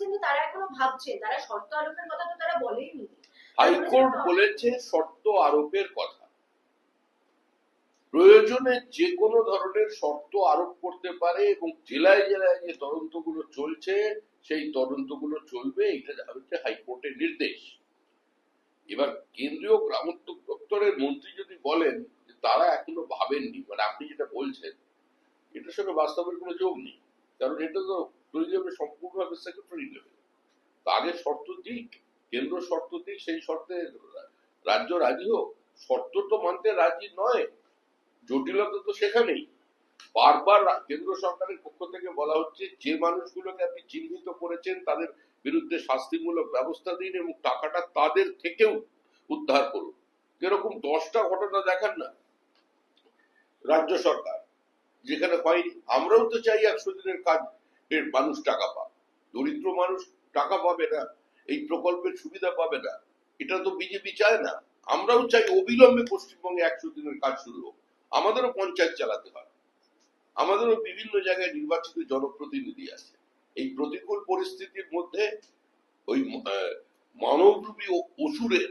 বলছেন তারা এখনও ভাবছে তারা শর্ত আরোপের কথা তো তারা বলেইনি। হাইকোর্ট বলেছে শর্ত আরোপের কথা। প্রয়োজনে যে কোনো ধরনের শর্ত আরোপ করতে পারে এবং জেলায় জেলায় যে তদন্তগুলো চলছে সেই তদন্তগুলো চলবে এটা হচ্ছে হাইকোর্টের নির্দেশ। এবার কেন্দ্রীয় গ্রামোদ্যোগ দপ্তরের মন্ত্রী যদি বলেন যে তারা এখনও ভাবেননি মানে আপনি যেটা বলছেন এটার সঙ্গে বাস্তবের কোনো যোগ নেই। কারণ এটা তো তৈরি হবে সম্পূর্ণভাবে সেক্রেটারি লেভেল আগে শর্ত দিক, কেন্দ্র শর্ত দিক, সেই শর্তে রাজ্য রাজি হোক। শর্ত তো মানতে রাজি নয়, জটিলতা তো সেখানেই। বারবার কেন্দ্র সরকারের পক্ষ থেকে বলা হচ্ছে, যে মানুষগুলোকে আপনি চিহ্নিত করেছেন, তাদের বিরুদ্ধে শাস্তিমূলক ব্যবস্থা দিন এবং টাকাটা তাদের থেকেও উদ্ধার করুন। এরকম দশটা ঘটনা দেখান না রাজ্য সরকার, যেখানে হয়নি। আমরাও তো চাই একশো দিনের কাজ এর মানুষ টাকা পাক দরিদ্র মানুষ টাকা পাবে না, এই প্রকল্পের সুবিধা পাবে না। এটা তো বিজেপি চায় না। আমরাও চাই অবিলম্বে পশ্চিমবঙ্গে একশো দিনের কাজ শুরু হোক। আমাদেরও পঞ্চায়েত চালাতে হয়। আমাদেরও বিভিন্ন জায়গায় নির্বাচিত জনপ্রতিনিধি আছে। এই প্রতিকূল পরিস্থিতির মধ্যে ওই মানবরূপী অসুরের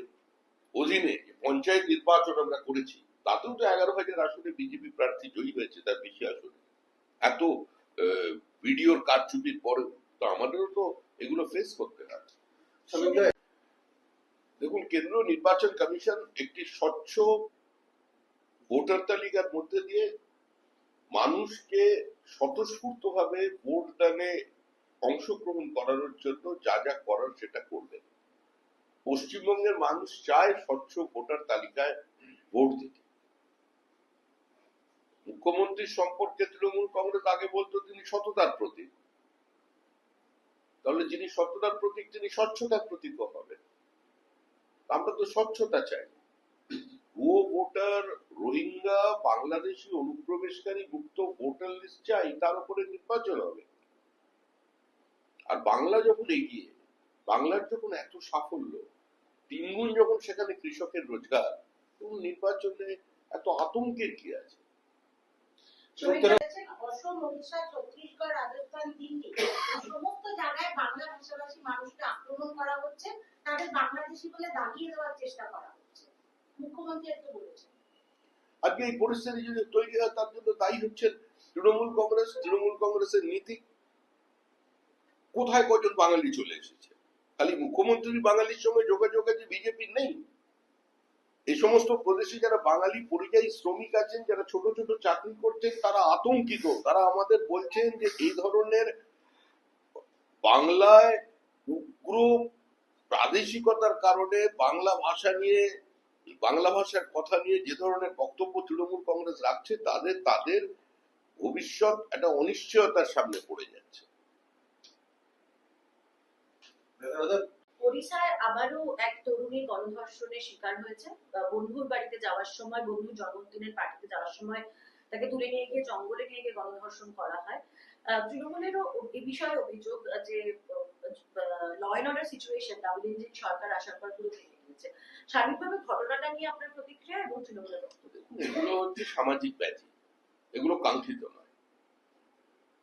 অধীনে পঞ্চায়েত নির্বাচন আমরা করেছি, তাতেও তো এগারো হাজার আসনে বিজেপি প্রার্থী জয়ী হয়েছে তার বেশি আসনে। এত ভিডিওর কারচুপির পরেও তো আমাদেরও তো এগুলো ফেস করতে হয়। দেখুন কেন্দ্রীয় নির্বাচন কমিশন একটি স্বচ্ছ ভোটার তালিকার মধ্যে দিয়ে মানুষকে স্বতঃস্ফূর্ত ভাবে ভোট দানে অংশগ্রহণ করানোর জন্য যা যা করার সেটা করবেন। পশ্চিমবঙ্গের মানুষ চায় স্বচ্ছ ভোটার তালিকায় ভোট দিতে। মুখ্যমন্ত্রীর সম্পর্কে তৃণমূল কংগ্রেস আগে বলতো তিনি সততার প্রতীক। তাহলে যিনি সততার প্রতীক, তিনি স্বচ্ছতার প্রতীকও হবেন। আমরা তো স্বচ্ছতা চাই। ভুয়ো ভোটার, রোহিঙ্গা, বাংলাদেশি অনুপ্রবেশকারী মুক্ত ভোটার লিস্ট চাই, তার উপরে নির্বাচন হবে। আর বাংলা যখন এগিয়ে, বাংলার যখন এত সাফল্য, তিনগুণ যখন সেখানে কৃষকের রোজগার, নির্বাচনে এত আতঙ্কের কি আছে? অসম উড়িষ্যা ছত্তিশগড় রাজস্থান দিল্লি। সমস্ত জায়গায় বাংলা ভাষাভাষী মানুষকে আক্রমণ করা হচ্ছে। তাদের বাংলাদেশি বলে দাগিয়ে দেওয়ার চেষ্টা করা হচ্ছে। মুখ্যমন্ত্রী একটু বলেছেন। আজকে এই পরিস্থিতি যদি তৈরি হয় তার জন্য দায়ী হচ্ছেন তৃণমূল কংগ্রেস। তৃণমূল কংগ্রেসের নীতি কোথায় কজন বাঙালি চলে এসেছে? খালি মুখ্যমন্ত্রী বাঙালির সঙ্গে যোগাযোগ আছে বিজেপি নেই। এই সমস্ত প্রদেশে যারা বাঙালি পরিযায়ী শ্রমিক আছেন, যারা ছোট ছোট চাকরি করছেন, তারা আতঙ্কিত। তারা আমাদের বলছেন যে এই ধরনের বাংলায় উগ্র প্রাদেশিকতার কারণে বাংলা ভাষা নিয়ে বাংলা ভাষার কথা নিয়ে যে ধরনের বক্তব্য তৃণমূল কংগ্রেস রাখছে, তাদের তাদের ভবিষ্যৎ একটা অনিশ্চয়তার সামনে পড়ে যাচ্ছে। ওড়িশায় আবারও এক তরুণী গণধর্ষণের শিকার হয়েছে। বন্ধুর বাড়িতে যাওয়ার সময়, বন্ধুর জন্মদিনের পার্টিতে যাওয়ার সময় তাকে তুলে নিয়ে গিয়ে জঙ্গলে নিয়ে গিয়ে গণধর্ষণ করা হয়। তৃণমূলেরও এ বিষয়ে অভিযোগ যে law and order situation double engine সরকার আসার পর পুরো ভেঙে গিয়েছে। সার্বিকভাবে ঘটনাটা নিয়ে আপনার প্রতিক্রিয়া এবং তৃণমূলের এগুলো হচ্ছে সামাজিক ব্যাধি। এগুলো কাঙ্ক্ষিত নয়।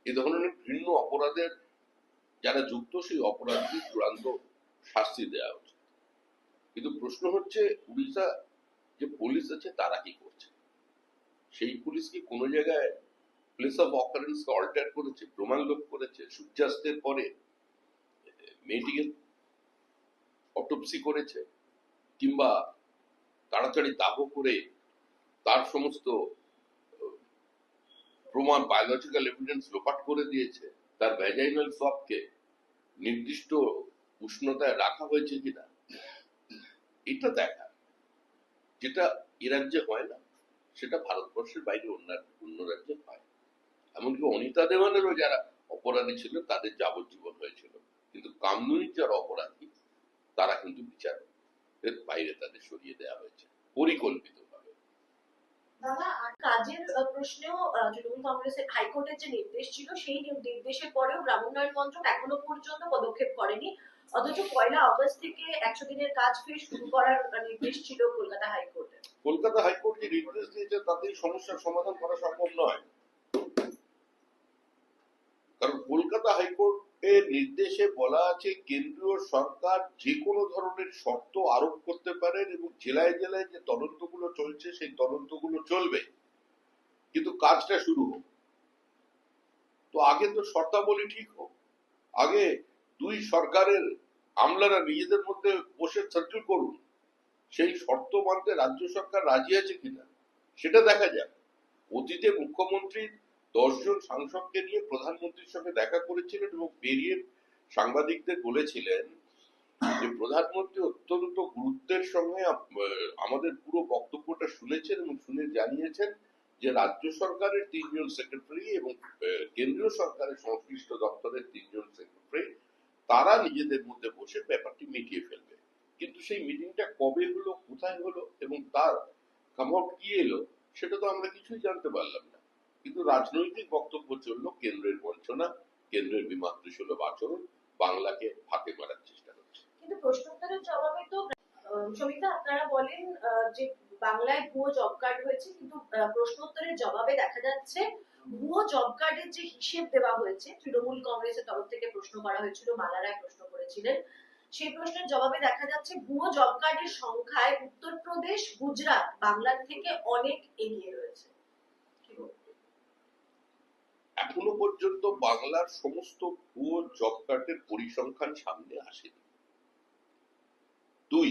এ ধরনের ঘৃণ্য অপরাধের, যারা যুক্ত, সেই অপরাধী চূড়ান্ত শাস্তি দেওয়া উচিত। কিন্তু প্রশ্ন হচ্ছে, উড়িষ্যা যে পুলিশ আছে, তারা কি করছে? সেই পুলিশ কি কোনো জায়গায় প্লেস অফ অল্টার করেছে, প্রমাণ লোপ করেছে, সূর্যাস্তের পরে অটোপসি করেছে, কিংবা তাড়াতাড়ি দাহ করে তার সমস্ত প্রমাণ বায়োলজিক্যাল এভিডেন্স লোপাট করে দিয়েছে, তার ভ্যাজাইনাল সবকে নির্দিষ্ট উষ্ণতায় রাখা হয়েছে কিনা? এটা দেখা। যেটা এ রাজ্যে হয় না, সেটা ভারতবর্ষের বাইরে অন্য অন্য রাজ্যে হয়। এমনকি অনিতা দেওয়ানেরও যারা অপরাধী ছিল, তাদের যাবজ্জীবন হয়েছিল। কিন্তু কামনুনির যারা অপরাধী, তারা কিন্তু বিচার বাইরে তাদের সরিয়ে দেওয়া হয়েছে। পরিকল্পিত। কাজের প্রশ্নেও তৃণমূল কংগ্রেসের হাইকোর্টের যে নির্দেশ ছিল, সেই নির্দেশের পরেও গ্রামোন্নয়ন মন্ত্রক এখনও পর্যন্ত পদক্ষেপ করেনি। অথচ পয়লা অগস্ট থেকে একশো দিনের কাজ ফের শুরু করার নির্দেশ ছিল কলকাতা হাইকোর্টের। কলকাতা হাইকোর্ট যে নির্দেশ দিয়েছে তাতেই সমস্যার সমাধান করা সম্ভব নয়? কারণ কলকাতা হাইকোর্ট এর নির্দেশে বলা আছে, কেন্দ্রীয় সরকার যে কোনো ধরনের শর্ত আরোপ করতে পারেন এবং জেলায় জেলায় যে তদন্তগুলো চলছে, সেই তদন্তগুলো চলবে। কিন্তু কাজটা শুরু হোক। তো আগে তো শর্তাবলী ঠিক হোক। আগে দুই সরকারের আমলারা নিজেদের মধ্যে বসে সার্কেল করুন, সেই শর্ত মানতে রাজ্য সরকার রাজি আছে কিনা, সেটা দেখা যাক। অতীতে মুখ্যমন্ত্রী দশজন সাংসদকে নিয়ে প্রধানমন্ত্রীর সঙ্গে দেখা করেছিলেন এবং বেরিয়ে সাংবাদিকদের বলেছিলেন যে, প্রধানমন্ত্রী অত্যন্ত গুরুত্বের সঙ্গে আমাদের পুরো বক্তব্যটা শুনেছেন এবং শুনে জানিয়েছেন। যে রাজ্য সরকারের তিনজন সেক্রেটারি এবং কেন্দ্রীয় সরকারের সংশ্লিষ্ট দপ্তরের তিনজন সেক্রেটারি তারা নিজেদের মধ্যে বসে ব্যাপারটি মিটিয়ে ফেলবে। কিন্তু সেই মিটিংটা কবে হলো, কোথায় হলো এবং তার কাম কি এলো, সেটা তো আমরা কিছুই জানতে পারলাম না। কিন্তু রাজনৈতিক বক্তব্য চলল কেন্দ্রের বঞ্চনা, কেন্দ্রের বিমাতৃসুলভ আচরণ, বাংলাকে হাতে মারার চেষ্টা হচ্ছে। কিন্তু প্রশ্নোত্তরের জবাবে তো সমিতা, আপনারা বলেন যে বাংলায় ভুয়ো জব কার্ড হয়েছে, কিন্তু প্রশ্নোত্তরের জবাবে দেখা যাচ্ছে ভুয়ো জব কার্ডের যে হিসেব দেওয়া হয়েছে, তৃণমূল কংগ্রেসের তরফ থেকে প্রশ্ন করা হয়েছিল মালা রায় প্রশ্ন করেছিলেন। সেই প্রশ্নের জবাবে দেখা যাচ্ছে ভুয়ো জব কার্ডের সংখ্যায় উত্তরপ্রদেশ, গুজরাট, বাংলার থেকে অনেক এগিয়ে রয়েছে? এখনও পর্যন্ত বাংলার সমস্ত ভুয়ো জব কার্ডের পরিসংখ্যান সামনে আসেনি। দুই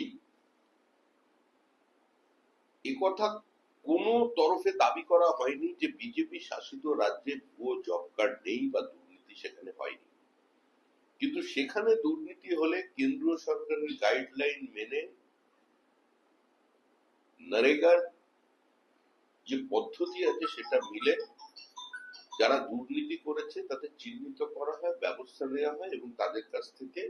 একথা কোনো তরফে দাবি করা হয়নি যে বিজেপি শাসিত রাজ্যে ভুয়ো জব কার্ড নেই বা দুর্নীতি সেখানে হয়নি। কিন্তু সেখানে দুর্নীতি হলে কেন্দ্রীয় সরকারের গাইডলাইন মেনে নরেগার যে পদ্ধতি আছে সেটা মিলে যারা দুর্নীতি করেছে তাদের চিহ্নিত করা হয়, ব্যবস্থা নেওয়া হয় এবং তাদের কাছ থেকে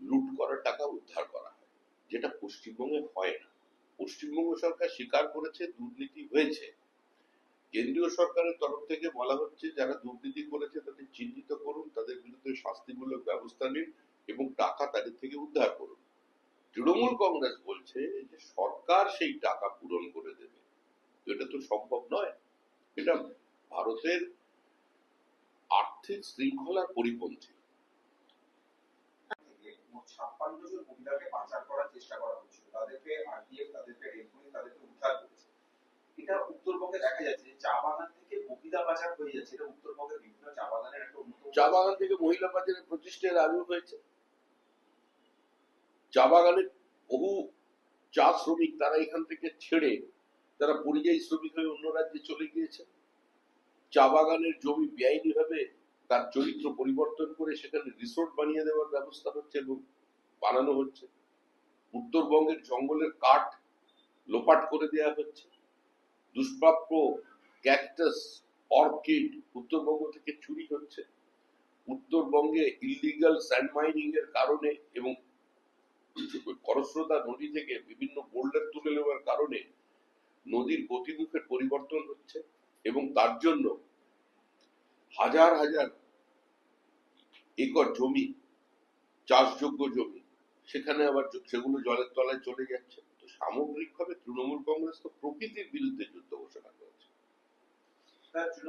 লুট করা, টাকা উদ্ধার করা হয়, যেটা পশ্চিমবঙ্গে হয় না। পশ্চিমবঙ্গ সরকার স্বীকার করেছে, দুর্নীতি হয়েছে। কেন্দ্রীয় সরকারের তরফ থেকে বলা হচ্ছে, যারা দুর্নীতি করেছে তাদের চিহ্নিত করুন, তাদের বিরুদ্ধে শাস্তিমূলক ব্যবস্থা নিন এবং টাকা তাদের থেকে উদ্ধার করুন। তৃণমূল কংগ্রেস বলছে যে সরকার সেই টাকা পূরণ করে দেবে। এটা তো সম্ভব নয়। এটা ভারতের আর্থিক শৃঙ্খলার পরিপন্থী। ছাপ্পান্ন জন মহিলাকে পাচার করার চেষ্টা করা তাদেরকে আরপিএফ তাদেরকে রেড তাদেরকে উদ্ধার করেছে। এটা উত্তরবঙ্গে দেখা যাচ্ছে চা বাগান থেকে মহিলা পাচার হয়ে যাচ্ছে। এটা উত্তরবঙ্গের বিভিন্ন চা বাগানের একটা অন্যতম চা বাগান থেকে মহিলা বাজারের প্রতিষ্ঠার আবির্ভাব হয়েছে। চা বাগানের বহু চা শ্রমিক তারা এখান থেকে ছেড়ে তারা পরিযায়ী শ্রমিক হয়ে অন্য রাজ্যে চলে গিয়েছে। চা বাগানের জমি বেআইনি ভাবে তার চরিত্র পরিবর্তন করে সেখানে রিসোর্ট বানিয়ে দেওয়ার ব্যবস্থা হচ্ছে এবং বানানো হচ্ছে। উত্তরবঙ্গের জঙ্গলের কাঠ লোপাট করে দেওয়া হচ্ছে। দুষ্প্রাপ্য ক্যাকটাস, অর্কিড উত্তরবঙ্গ থেকে চুরি হচ্ছে। উত্তরবঙ্গে ইলিগাল স্যান্ড মাইনিং এর কারণে এবং খরস্রোতা নদী থেকে বিভিন্ন বোল্ডার তুলে নেওয়ার কারণে নদীর গতিমুখের পরিবর্তন হচ্ছে এবং তার জন্য হাজার হাজার একর জমি, চাষযোগ্য জমি সেখানে আবার সেগুলো জলের তলায় চলে যাচ্ছে। তো সামগ্রিকভাবে তৃণমূল কংগ্রেস তো প্রকৃতির বিরুদ্ধে যুদ্ধ ঘোষণা করেছে। তৃণমূল